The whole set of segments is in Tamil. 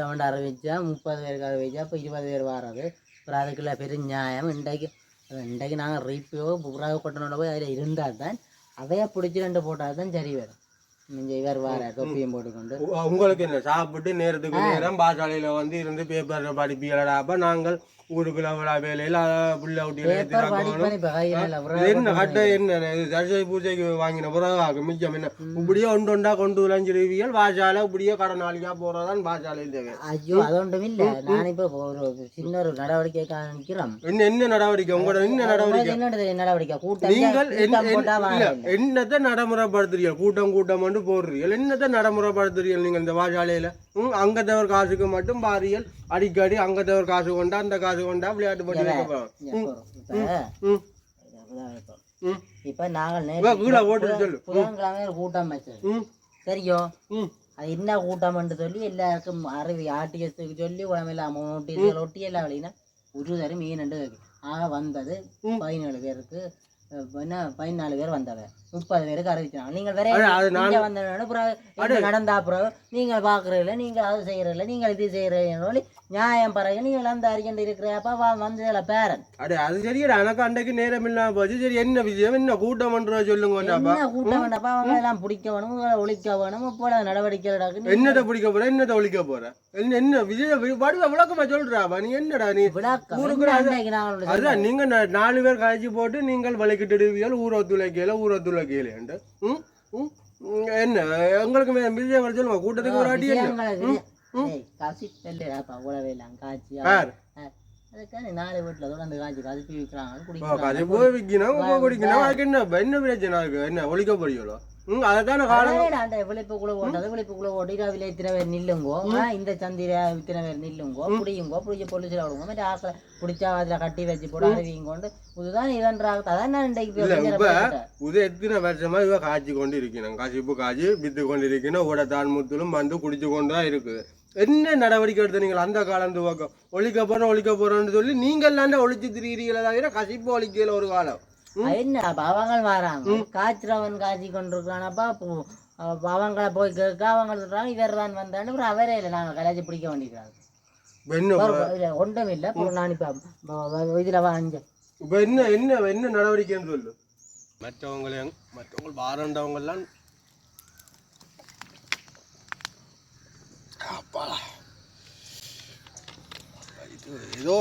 வந்து அறிவிச்சா முப்பது பேருக்கு அறிவிச்சா இப்போ இருபது பேர் வர்றது அப்புறம் அதுக்குள்ள பெரும் நியாயம் இன்றைக்கு இன்றைக்கு நாங்கள் ரீப்போ புறாவை கொட்டனோட போய் அதில் இருந்தால் தான் அதையே பிடிச்சி ரெண்டு போட்டால் தான் சரி வரும் இவர் வார தொப்பியும் போட்டுக்கொண்டு உங்களுக்கு என்ன சாப்பிட்டு நேரத்துக்கு நேரம் பாசாலையில வந்து இருந்து பேப்பர் படிப்பீங்களா அப்ப நாங்கள் ஊருக்குள்ள விழா வேலையில புள்ள என்ன கட்ட என்ன இது? சரஸ்வதி பூஜைக்கு வாங்கின பிறகு மிச்சம் என்ன? இப்படியே ஒன்று ஒன்றா கொண்டு விளைஞ்சிருவீர்கள் பாஷால இப்படியே கடனாளிக்கா போறதான் பாஷாலையில் தேவை. ஐயோ அது ஒன்றும் இல்லை. நான் இப்போ ஒரு சின்ன ஒரு நடவடிக்கை காணிக்கிறோம் என்ன என்ன நடவடிக்கை? உங்களோட என்ன நடவடிக்கை? என்னது நடவடிக்கை? கூட்டம் நீங்கள் என்னத்தை நடைமுறைப்படுத்துறீங்க கூட்டம் கூட்டம் மட்டும் போடுறீர்கள். என்னத்தை நடைமுறைப்படுத்துறீர்கள் நீங்கள் இந்த வாஜாலையில ம் அங்கத்தவர் காசுக்கு மட்டும் பாரியல் அடிக்கடி அங்கத்தவர் காசு கொண்டா அந்த காசு கொண்டா விளையாட்டு போட்டி வைக்க போறோம். இப்போ நாங்கள் புதன்கிழமை ஒரு கூட்டம் சரியோ அது என்ன கூட்டம்னு சொல்லி எல்லாருக்கும் அறிவி. ஆர்டிஎஸ்க்கு சொல்லி உடம்பெல்லாம் நோட்டீஸ்கள் ஒட்டி எல்லாம் வழினா ஒரு தரம் மீன் ஆக வந்தது. பதினேழு பேருக்கு என்ன பதினாலு பேர் வந்தவ முப்பது பேருக்கு அறிவிச்சாங்க நீங்கள் வேற இங்க பிறகு என்ன நடந்தா பிறகு நீங்கள் பார்க்குறதில்ல நீங்கள் அது செய்கிறதில்ல நீங்கள் இது செய்கிறீங்கன்னு சொல்லி நியாயம் பிறகு நீங்கள் அந்த அறிக்கை இருக்கிறப்ப வா வந்ததில்ல பேரன். அடே அது சரியடா. எனக்கு அன்றைக்கு நேரம் இல்லாம போச்சு. சரி என்ன விஷயம்? என்ன கூட்டம் பண்ற சொல்லுங்க என்ன கூட்டம் வேண்டாப்பா அவங்க எல்லாம் பிடிக்க வேணும் ஒழிக்க வேணும் இப்போ நடவடிக்கை என்னத்தை பிடிக்க போற? என்னத்தை ஒழிக்க போற? என்ன என்ன விஜய வடிவ விளக்கமா சொல்றாப்பா நீ என்னடா நீ? ஊருக்கு அதான் நீங்க நாலு பேர் காய்ச்சி போட்டு நீங்கள் வலிக்கிட்டுடுவீர்கள் ஊரத்துழைக்கையில ஊரத்துழைக்கையில ம் ம், என்ன உங்களுக்கு மே- விஷயங்கள் சொல்லுங்க கூட்டத்துக்கு ஒரு அடி என்ன என்ன என்ன பிரச்சனை இருக்கு என்ன ஒழிக்க போறீங்களோ ம் காலம் அதேடா, அந்த விழிப்புக்குள்ள ஓட்டது விழிப்புக்குள்ள ஓட்டி. இரவில இத்தனை பேர் நில்லுங்கோ. இந்த சந்திர இத்தனை பேர் நில்லுங்கோ. பிடியுங்கோ. பிடிச்சி பொலிசில் விடுங்க மற்ற ஆக்களை பிடிச்சா அதுல கட்டி வச்சு போட அறிவிங்கொண்டு இதுதான் இதன்றாக அதான் நான் இன்றைக்கு இப்ப-. இது எத்தனை வருஷமா இவ காய்ச்சி கொண்டு இருக்கணும் கசிப்பு காய்ச்சி வித்து கொண்டு இருக்கணும் உட தான் முத்திலும் வந்து குடிச்சு கொண்டு தான் இருக்குது. என்ன நடவடிக்கை எடுத்து நீங்கள் அந்த காலம் துவக்கம்? ஒழிக்க போறோம் ஒழிக்க போறோம்னு சொல்லி நீங்கள் ஒழிச்சு திரிகிறீங்களா தவிர கசிப்பு ஒழிக்கல ஒரு காலம். என்ன அவங்க வராங்க காய்ச்சிறவன் காய்ச்சி கொண்டிருக்கானப்பா அவங்கள போய் கேட்க அவங்க சொல்றாங்க இவர் தான் வந்தான்னு அப்புறம் அவரே இல்லை நாங்கள் கலாச்சி பிடிக்க வேண்டியிருக்காங்க ஒன்றும் இல்லை நான் இப்போ இதில் வாங்க இப்ப என்ன என்ன என்ன நடவடிக்கைன்னு சொல்லு. மற்றவங்கள மற்றவங்க பாரண்டவங்க எல்லாம் அப்பாடா. இது ஏதோ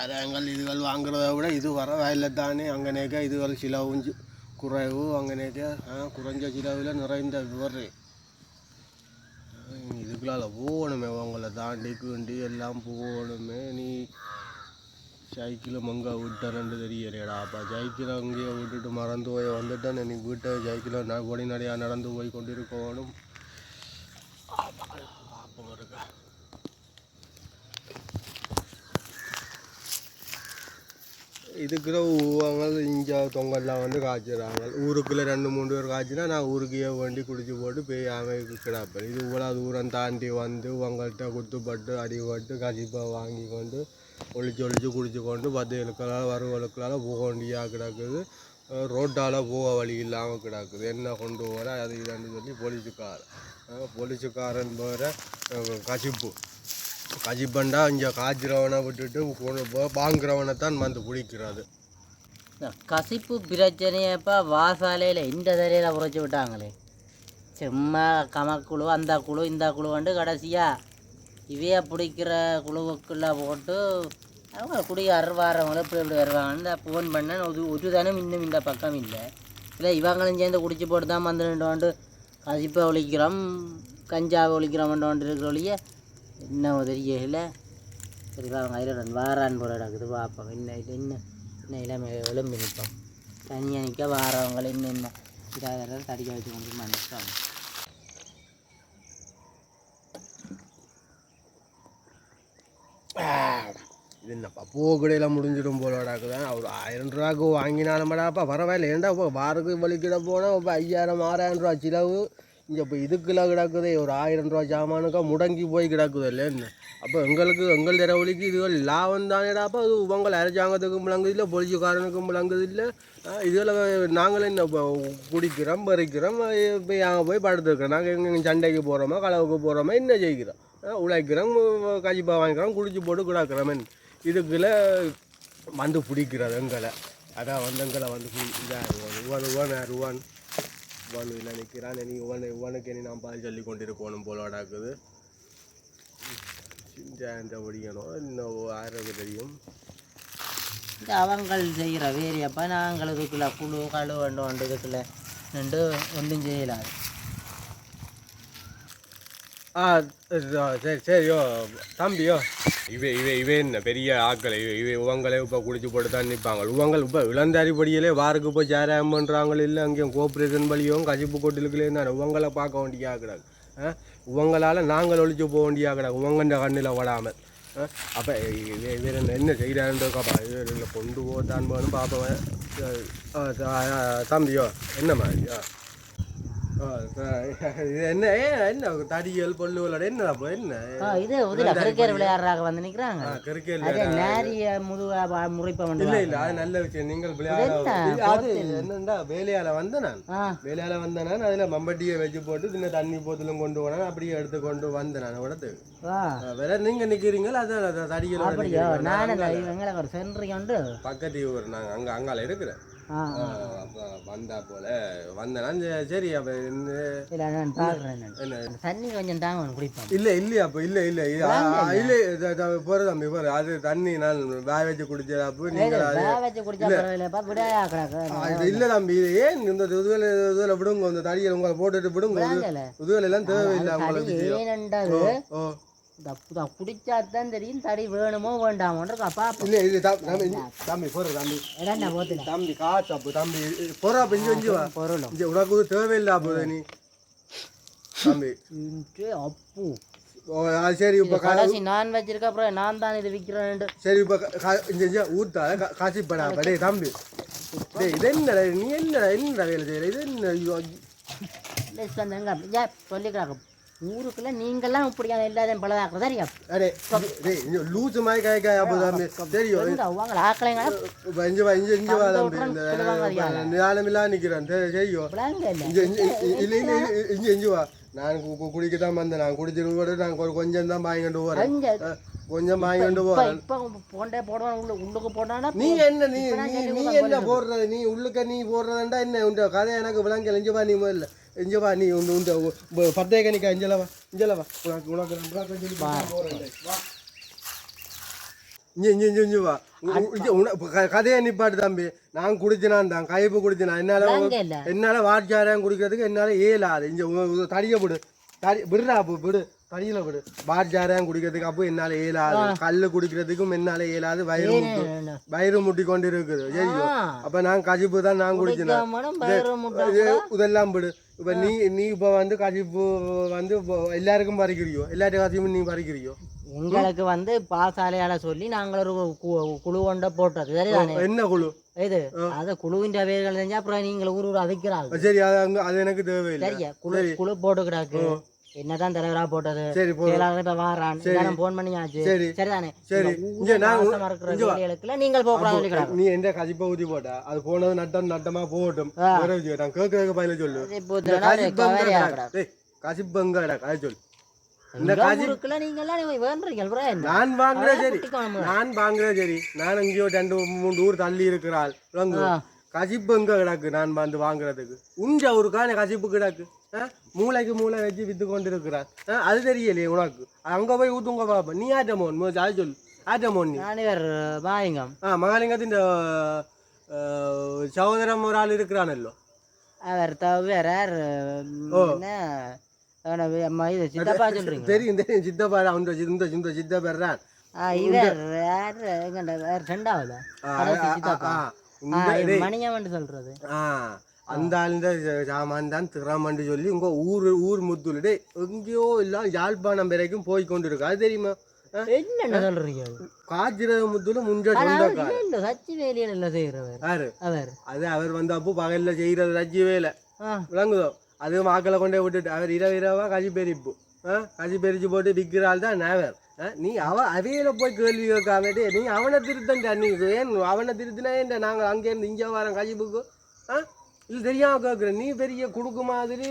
அது இதுகள் வாங்குறத விட இது வர வயலில் தானே? அங்கனேக்க இதுகள் சிலவும் குறைவு அங்கனேக்க. ஆ, குறைஞ்ச சிலவில் நிறைந்த விவர். இதுக்குள்ளால போகணுமே உங்களை தாண்டி கிண்டி எல்லாம் போகணுமே. நீ சைக்கிளும் மங்க விட்டரண்டு தெரியலையடா அப்போ சைக்கிளை அங்கேயே விட்டுட்டு மறந்து போய் வந்துட்டேன் நீ வீட்டை சைக்கிளை நான் கொடி நடந்து போய் கொண்டிருக்கணும். இதுக்குற அவங்க இங்கே தொங்கல்லாம் வந்து காய்ச்சிடுறாங்க ஊருக்குள்ளே ரெண்டு மூணு பேர் காய்ச்சினா நான் ஊருக்கே வேண்டி குடிச்சு போட்டு பேயாம கிடப்பேன். இது இவ்வளோ தூரம் தாண்டி வந்து உங்கள்கிட்ட குத்துப்பட்டு அடிபட்டு கசிப்பாக வாங்கி கொண்டு ஒழிச்சு ஒழிச்சு குடிச்சு கொண்டு பத்து இழுக்களால் வரவழுக்களால் போக வேண்டியாக கிடக்குது ரோட்டால் போக வழி இல்லாமல் கிடக்குது. என்ன கொண்டு போகிற அது இதுன்னு சொல்லி போலீஸுக்காரன். போலீஸுக்காரன் போகிற கசிப்பு. கஜிப்பண்டா இங்கே காய்ச்சிறவனை விட்டுட்டு கொண்டு போ வாங்குறவனை தான் வந்து பிடிக்கிறது கசிப்பு பிரச்சனையப்பா வாசாலையில் இந்த தரையில் உரைச்சி விட்டாங்களே. சும்மா கமக்குழு அந்த குழு இந்த குழு வந்து கடைசியாக இவைய பிடிக்கிற குழுவுக்குள்ளே போட்டு அவங்க குடிகாரர் அருவாரவங்களும் இப்படி இப்படி வருவாங்கன்னு ஃபோன் பண்ணேன் ஒரு ஒரு தானும் இன்னும் இந்த பக்கம் இல்லை. இல்லை இவங்களும் சேர்ந்து குடிச்சு போட்டு தான் வந்து ரெண்டு வந்து கசிப்பை ஒழிக்கிறோம் கஞ்சாவை ஒழிக்கிறோம்ன்ற இருக்கிறோழிய என்ன உதவியில்? சரிப்பா அவங்க ஐரன் வாரான் போல இருக்குது பார்ப்போம் என்ன இது என்ன? என்ன இளமை எலும்பி நிற்போம். தனியாக நிற்க வாரவங்க என்னென்ன என்ன? இதாக தடிக்க வச்சு கொண்டு நிற்பாங்க இது என்னப்பா கடையில் முடிஞ்சிடும் போலடாக்குதான் ஒரு ஆயிரம் ரூபாய்க்கு வாங்கினாலும்டாப்பா பரவாயில்ல. ஏன்டா இப்போ வாரத்துக்கு வலிக்கிட போனால் இப்போ ஐயாயிரம் ஆறாயிரம் ரூபா செலவு. இங்கே இப்போ இதுக்கெல்லாம் கிடக்குதே ஒரு ஆயிரம் ரூபா சாமானுக்கா முடங்கி போய் கிடக்குது இல்லைன்னு அப்போ எங்களுக்கு எங்கள் தெரவழிக்கு இதுகள் லாபம் தானேடா அப்போ அது உங்கள் அரசாங்கத்துக்கும் விளங்குது இல்லை பொலிச்சுக்காரனுக்கும் விளங்குது இல்லை. இதில் நாங்கள் என்ன இப்போ குடிக்கிறோம் பறிக்கிறோம் இப்போ அங்கே போய் படுத்துருக்கிறோம். நாங்கள் எங்கே சண்டைக்கு போகிறோமா களவுக்கு போகிறோமா என்ன செய்கிறோம்? உழைக்கிறோம் கஞ்சிப்பா வாங்கிக்கிறோம் குடிச்சு போட்டு கிடக்கிறோம் இதுக்குள்ள வந்து பிடிக்கிறது எங்களை. அதான் வந்து எங்களை வந்து உவன் உவன் உவன் உவன் நிற்கிறான் நீ உவன் இவனுக்கு நீ நான் பால் சொல்லி கொண்டு இருக்கணும் போல நடக்குது இந்த ஒடிக்கணும் இன்னும் யாருக்கு தெரியும். இந்த அவங்கள் செய்கிற வேரியப்பா நாங்கள் இதுக்குள்ள குழு கழு இதுக்குள்ள நின்று ஒன்றும் செய்யலாது. ஆ சரி சரியோ தம்பியோ இவே இவே இவே என்ன பெரிய ஆட்கள் இவே இவே உவங்களே இப்போ குடிச்சு போட்டு தான் நிற்பாங்க உவங்கள் இப்போ இளந்தாரி படியிலே வாருக்கு போய் சேராயம் இல்லை அங்கேயும் கோஆப்ரேஷன் வழியும் கசிப்பு கொட்டிலுக்குள்ளே தானே உவங்களை பார்க்க வேண்டிய ஆகிடாது உவங்களால் நாங்கள் ஒழிச்சு போக வேண்டிய ஆகிடாது உவங்கன்ற கண்ணில் ஓடாமல். அப்போ இவர் என்ன என்ன செய்கிறான்றப்பா இவர் கொண்டு போதான் போகணும் பார்ப்பவன் தம்பியோ என்ன மாதிரி ஆ என்ன என்ன தடியல் பொல்லுகளோட என்ன என்ன? ஆ இது உதில கிரிக்கெட் விளையாடுறாங்க வந்து கிரிக்கெட் அதே நேரிய முதுவா முறைப்ப இல்ல வந்து இல்ல அது நல்ல விஷயம். நீங்கள் விளையாட அது என்னண்டா வேலையால வந்த நான்? வேலையால வந்த நான் அதுல மம்பட்டியை வச்சு போட்டு சின்ன தண்ணி போத்தலும் கொண்டு போனேன் அப்படியே எடுத்து கொண்டு வந்தேன் நான் இடத்துக்கு வா வேற நீங்க நிக்கிறீங்களா? அதான் அதான் தடிகளோட அப்படியோ? நான் ஒரு சென்ட்ரி உண்டு பக்கத்து ஊர் நாங்க அங்க அங்கால அப்ப வந்தா போல. வந்தேன் சரி, அப்ப என்ன? தண்ணி கொஞ்சம் தாங்க குடிப்பேன். இல்ல இல்லையா அப்ப இல்ல இல்ல. இல்ல போற தம்பி போற அது தண்ணி நான் வேக வச்சு குடிச்சது அப்போ நீங்க இல்ல. தம்பி இது ஏன் இந்த இதுல இதுல விடுங்க இந்த தடியை உங்களை போட்டுட்டு விடுங்க. இதுல எல்லாம் தேவையில்லை உங்களுக்கு புத குடிச்சாதான் தெரியும் தடி வேணுமோ வேண்டாமோன்ற பாப்பா இல்ல இது தம்- தம்பி தம்பி போற தம்பி. இடன்னா போத்துல தம்பி காசு அப்போ தம்பி. போற அப்ப இங்க இங்க வா பொருளும். இங்க உனக்கு தேவையில்லை அப்போ நீ? தம்பி. அப்பு. சரி இப்ப கடைசி நான் வச்சிருக்க அப்புறம் நான் தான் இது விற்கிறேன் சரி இப்ப இங்க கா- காசு படா டேய் தம்பி. டேய் இது என்னடா நீ என்னடா என்னடா வேலை செய்யற? இது என்ன? ஐயோ, சொல்லிக்கிறாங்க. இருக்கா அடே டேய் இங்க லூசு மாதிரி காய் காய் அப்போ தம்பி. தெரியும். உங்களை ஆக்கலைங்க இப்ப இங்க வா இங்க இங்க வா தம்பி. இந்த ஞானமில்லா நிக்கிறேன். சரி, செய்யோ. இல்லை. இல்ல. இங்க இங்க வா. நான் குடிக்க தான் வந்தேன். நான் குடிச்சிட்டு கூட நான் கொஞ்சம் தான் வாங்கிட்டு போறேன். கொஞ்சம் வாங்கிட்டு போறேன். இப்ப போண்டே போடுவான் உள்ள உள்ளுக்கு போட்டானா? நீ என்ன நீ நீ என்ன போடுறது? நீ உள்ளுக்க நீ போடுறதுண்டா என்ன? உண்ட கதை எனக்கு விளங்கல. இங்க வா நீ முதல்ல. இங்க வா நீ உண்டு உண்டு உ- பத்தே கணிக்கா இஞ்சல வா இஞ்சல வா. உனக்கு உனக்கு நான் சொல்லி. வா இங்க இங்க இங்க இங்க வா. கதையை நிப்பாட்டு தம்பி. நான் குடிச்சினான் தான் கைப்பு குடிச்சினான். என்னால என்னால வாட்சாரம் குடிக்கிறதுக்கு என்னால ஏலாது இங்க தடிய விடு. தடி விடுறா விடு. தடியில விடு. வாட்சாரம் குடிக்கிறதுக்கு அப்போ என்னால ஏலாது கல்லு குடிக்கிறதுக்கும் என்னால ஏலாது வயிறு முட்டு வயிறு முட்டி கொண்டு இருக்குது சரியோ அப்ப நான் கசிப்பு தான் நான் குடிச்சினேன் இதெல்லாம் விடு. இப்ப நீ நீ இப்ப வந்து கசிப்பு வந்து எல்லாருக்கும் பறிக்கிறியோ? எல்லாருக்கும் கசிப்பு நீ பறிக்கிறியோ? எங்களுக்கு வந்து பாசாலையால சொல்லி நாங்கள் ஒரு குழு கொண்ட போட்டது. சரிதானே? என்ன குழு? இது அது குழுவின் வேர்கள் செஞ்சா அப்புறம் நீங்கள் ஊர் ஊர் அதிக்கிறாங்க சரி அது எனக்கு தேவையில்லை. குழு குழு போட்டு கிடாக்கு என்னதான் தலைவரா போட்டது? சரி செயலாளர் வாரான். எல்லாரும் போன் பண்ணியாச்சு. சரி. சரிதானே? சரி. இங்க நான் வேலைகளுக்குள்ள நீங்கள் போக கூடாது சொல்லி கிடக்கு நீ எந்த கசிப்பை ஊத்தி போட்டா? அது போனது நட்டம் நட்டமா போகட்டும். வேற விஷயம். நான் கேட்க கேட்க பயில சொல்லு. கசிப்பங்கடா அதை சொல்லு. இந்த ஊருக்குள்ள நீங்க எல்லாம் என்ன? நான் வாங்குற சரி. நான் வாங்குற சரி. நான் எங்கேயோ ரெண்டு மூணு ஊர் தள்ளி இருக்கிறாள். கசிப்பு எங்க கிடக்கு நான் வந்து வாங்குறதுக்கு. உஞ்ச ஊருக்கான கசிப்பு கிடக்கு? மூளைக்கு மூளை வச்சு வித்து கொண்டு இருக்கிறான் அது தெரியலையே உனக்கு. அங்கே போய் ஊத்துங்க பாப்பா. நீ ஆட்டமோன் அது சொல்லு. ஆட்டமோன் நீ. மாலிங்கம். ஆ மாலிங்கத்தின் சகோதரம் ஒரு ஆள் இருக்கிறானல்லோ. அவர் தவிர சித்தப்பா தெரியும் தெரியும். சித்தப்பா அவன் இந்த இந்த சித்தப்பா. இவர் சொல்றது. அந்த ஆளுந்த சாமான் தான் திறமண்டு சொல்லி உங்க ஊர் ஊர் முத்துலுடே எங்கேயோ எல்லாம் யாழ்ப்பாணம் வரைக்கும் போய் கொண்டு இருக்கு அது தெரியுமா? ஆ? என்னென்ன? சொல்றீங்க காஞ்சிரக முத்துல முஞ்ச ஆனா அவர் சொந்தக்கார இல்ல, இல்ல சச்சி வேலையில இல்ல செய்யறவர் யாரு? அவர். அது அவர் வந்து அப்போ பகல்ல செய்யறது ரஜ்ஜி வேலை. விளங்குதோ? அது மாக்களை கொண்டே விட்டுட்டு அவர் இரவு இரவா கஜி பெரிப்பு. கஜி பெரிச்சு போட்டு விற்கிற ஆள் தான் நேவர் நீ அவ அவையில போய் கேள்வி கேட்காமட்டு நீ அவனை திருத்தன்டா நீ ஏன் அவனை திருத்தினா ஏன்டா நாங்கள் அங்கேருந்து இங்கே வரோம் கஜிப்புக்கு ஆ? இல்லை தெரியாமல் கேட்குறேன் நீ பெரிய குடுக்கு மாதிரி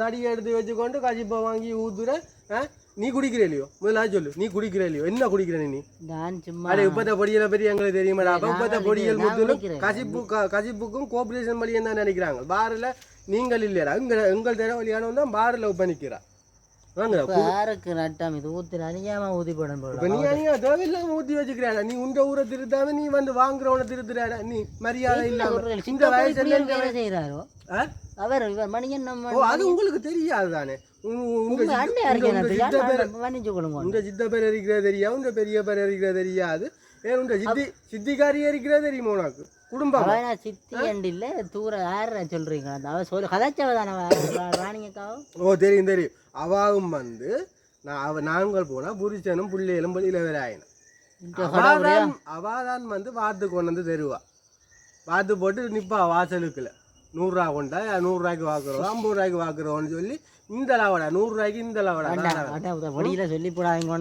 தடியை எடுத்து வச்சுக்கொண்டு கஜிப்பை வாங்கி ஊத்துற நீ குடிக்கிற இல்லையோ முதல்ல சொல்லு. நீ குடிக்கிற இல்லையோ என்ன குடிக்கிற நீ? நான் சும்மா அடே உப்பத்த பொடியில பெரிய எங்களுக்கு தெரியுமாடா? அப்ப குடிக்கிறேன், பொடியல் முத்துலும். கசிப்பு கசிப்புக்கும் கோஆபரேஷன் வழியும் தான் நினைக்கிறாங்க. பாரில் நீங்கள் இல்லையா இங்க எங்கள் தர வழியானவன் தான் பாரில் உப்ப நிற்கிறா யாருக்கு நட்டம்? இது ஊற்றி அணியாம ஊதி போடும் இப்ப போல நீ அணியா தேவையில்லாம ஊத்தி வச்சுக்கிறாடா நீ உண்ட ஊரை திருத்தாம நீ வந்து வாங்குறவனை திருத்துறாடா நீ மரியாதை இல்லாம. இந்த வயசுல இந்த வேலை செய்யறாரோ ஆ? அவர் மணியன் நம்ம அது உங்களுக்கு தெரியாது? தானே உங்க சித்த பேர் இருக்கிறது தெரியாது உங்க பெரிய பேர் இருக்கிறது தெரியாது. ஏன் உங்க சித்தி சித்திக்காரி இருக்கிறது தெரியுமா உனக்கு? குடும்பம். சித்தி அண்டு இல்ல? தூர யார சொல்றீங்க அவ சொல்லு கதாச்சவ தானே ஓ தெரியும் தெரியும். அவாவும் வந்து நான் அவ நாங்கள் போனா புருஷனும் புள்ளைகளும் வெளியில இந்த அவாதான் அவாதான் வந்து வாத்து கொண்டு வந்து தருவா. வாத்து போட்டு நிப்பா வாசலுக்குள்ள. நூறுரூவா கொண்டா நூறுரூவாய்க்கு வாக்குறோம் ஐம்பது ரூபாய்க்கு வாக்குறோம்னு சொல்லி இந்த லவடா நூறுரூவாய்க்கு இந்த லவடா வழியில சொல்லி போடாதீங்க.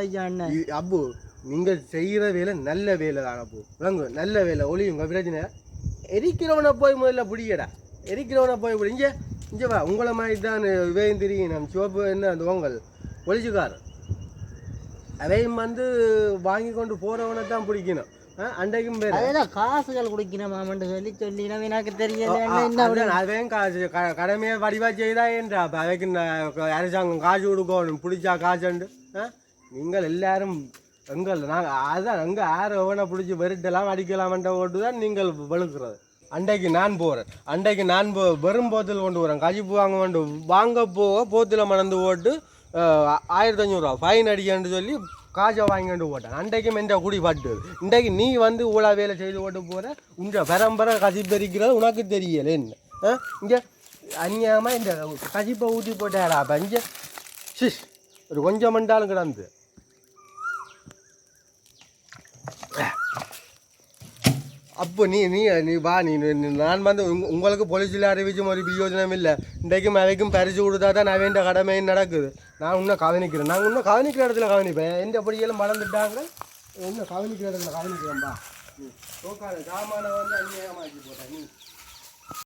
ஐயா அண்ணன் இ- அப்பு நீங்கள் செய்கிற வேலை நல்ல வேலை தான் அப்பு. விளங்கு நல்ல வேலை ஒளியுங்க பிரச்சனை. எரிக்கிறவனை போய் முதல்ல பிடிக்கடா எரிக்கிறவனை போய் பிடி இங்கே வா உங்களை மாதிரி தான் இவையும் தெரியும். நம்ம சிவப்பு என்ன அந்த உங்கள் ஒளிச்சுக்காரன் அவையும் வந்து வாங்கி கொண்டு போகிறவனை தான் பிடிக்கணும். அண்டைக்கும் பேர். அதெல்லாம் காசுகள் குடிக்கணுமாமன்னு சொல்லி சொல்லி எனக்கு தெரியல. அதையும் காசு க கடமையை வடிவா செய்தா என்றா? அப்போ அவைக்கு நான் அரசாங்கம் காசு கொடுக்கணும். பிடிச்சா காசுண்டு ஆ நீங்கள் எல்லாரும் எங்கள் நாங்கள் அதான் எங்கே யார் எவனை பிடிச்சி வெறுட்டலாம் அடிக்கலாமன்ற ஓட்டு தான் நீங்கள் வெளுக்கிறது. அண்டைக்கு நான் போகிறேன் அண்டைக்கு நான் போ வெறும் போத்தில் கொண்டு வரேன் கஜிப்பு வாங்க வேண்டும் வாங்க போக போத்தில் மணந்து போட்டு ஆயிரத்தி அஞ்சூறுரூவா ஃபைன் அடிக்கன்னு சொல்லி காசை வாங்கிட்டு போட்டேன். அன்றைக்கும் என்ற குடி பட்டு. இன்றைக்கு நீ வந்து ஊழா வேலை செய்து போட்டு போகிற உங்க பரம்பரை கசிப்பெரிக்கிறது உனக்கு தெரியல என்ன? ஆ? இங்கே அந்நியமாக இந்த கசிப்பை ஊற்றி போட்டேடா அப்போ இங்கே சிஷ் ஒரு கொஞ்சம் மண்டாலும் கிடந்து. அப்போ நீ நீ நீ வா நீ நான் வந்து உங்களுக்கு போலீஸில் அறிவிச்சும் ஒரு பிரயோஜனம் இல்லை. இன்றைக்கும் அவைக்கும் பரிசு கொடுத்தா தான் நான் வேண்ட கடமை நடக்குது. நான் இன்னும் கவனிக்கிறேன். நான் இன்னும் கவனிக்கிற இடத்துல கவனிப்பேன். எந்த படியெல்லாம் மறந்துட்டாங்க? இன்னும் கவனிக்கிற இடத்துல கவனிக்கிறேன்பா நீ சாமான வந்து அந்நியமாக்கி போட்டேன் நீ.